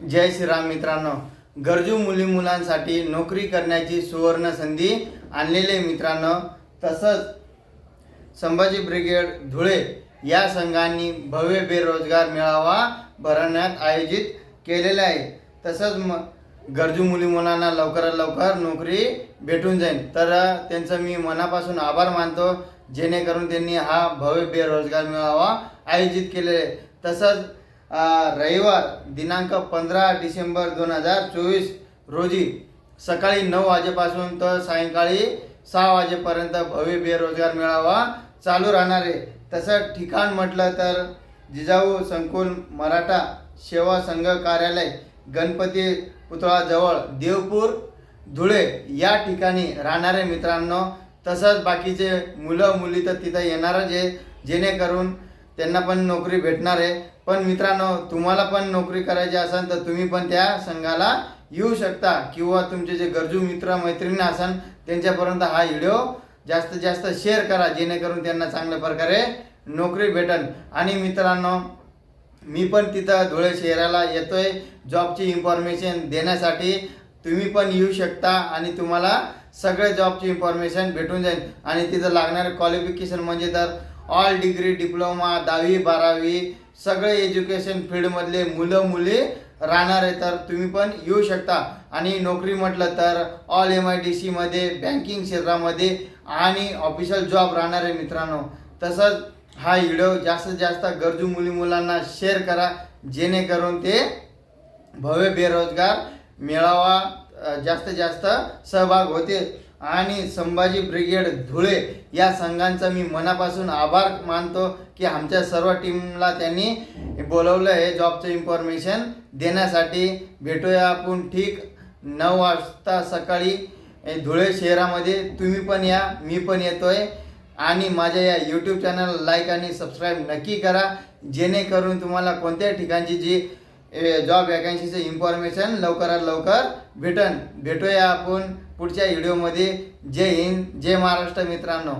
जय श्रीराम मित्रांनो. गरजू मुली मुलांसाठी नोकरी करण्याची सुवर्ण संधी आणलेले मित्रांनो. तसंच संभाजी ब्रिगेड धुळे या संघांनी भव्य बेरोजगार मेळावा भरवण्यात आयोजित केलेला आहे. तसंच म गरजू मुली मुलांना लवकरात लवकर नोकरी भेटून जाईल. तर त्यांचं मी मनापासून आभार मानतो जेणेकरून त्यांनी हा भव्य बेरोजगार मेळावा आयोजित केलेला आहे. तसंच रविवार दिनांक पंधरा डिसेंबर दोन हजार चोवीस रोजी सकाळी नऊ वाजेपासून तर सायंकाळी सहा वाजेपर्यंत भव्य बेरोजगार मेळावा चालू राहणार आहे. तसं ठिकाण म्हटलं तर जिजाऊ संकुल मराठा सेवा संघ कार्यालय गणपती पुतळाजवळ देवपूर धुळे या ठिकाणी राहणारे मित्रांनो. तसंच बाकीचे मुलं मुली तर तिथं येणारच आहे. जेणेकरून त्यांना पण नोकरी भेटणार आहे. पण मित्रांनो तुम्हाला पण नोकरी करायची असेल तर तुम्ही पण त्या संघाला येऊ शकता किंवा तुमचे जे गरजू मित्र मैत्रिणी असन त्यांच्यापर्यंत हा व्हिडिओ जास्तीत जास्त शेअर करा जेणेकरून त्यांना चांगल्या प्रकारे नोकरी भेटन. आणि मित्रांनो मी पण तिथं धुळे शहराला येतोय. जॉबची इन्फॉर्मेशन देण्यासाठी तुम्ही पण येऊ शकता आणि तुम्हाला सगळे जॉबची इन्फॉर्मेशन भेटून जाईल. आणि तिथं लागणारे क्वालिफिकेशन म्हणजे तर ऑल डिग्री डिप्लोमा दहावी बारावी सगळे एज्युकेशन फील्डमधले मुलं मुली राहणार आहे. तर तुम्ही पण येऊ शकता. आणि नोकरी म्हटलं तर ऑल एम आय डी सीमध्ये बँकिंग क्षेत्रामध्ये आणि ऑफिशियल जॉब राहणार आहे मित्रांनो. तसंच हा व्हिडिओ जास्तीत जास्त गरजू मुली मुलांना शेअर करा. जेणेकरून ते भव्य बेरोजगार मेळावा जास्तीत जास्त सहभाग होते आणि संभाजी ब्रिगेड धुळे या संघांचा मी मनापासून आभार मानतो की आमच्या सर्व टीमला त्यांनी बोलवलं आहे जॉबचं इन्फॉर्मेशन देण्यासाठी. भेटूया आपण ठीक नऊ वाजता सकाळी. धुळे शहरामध्ये तुम्ही पण या मी पण येतोय. आणि माझ्या या यूट्यूब चॅनल लाईक आणि सबस्क्राईब नक्की करा. जेणेकरून तुम्हाला कोणत्याही ठिकाणची जी जॉब वॅकन्सीचं इन्फॉर्मेशन लवकरात लवकर भेटन. भेटूया आपण पुढच्या व्हिडिओमध्ये जय हिंद जय महाराष्ट्र मित्रांनो.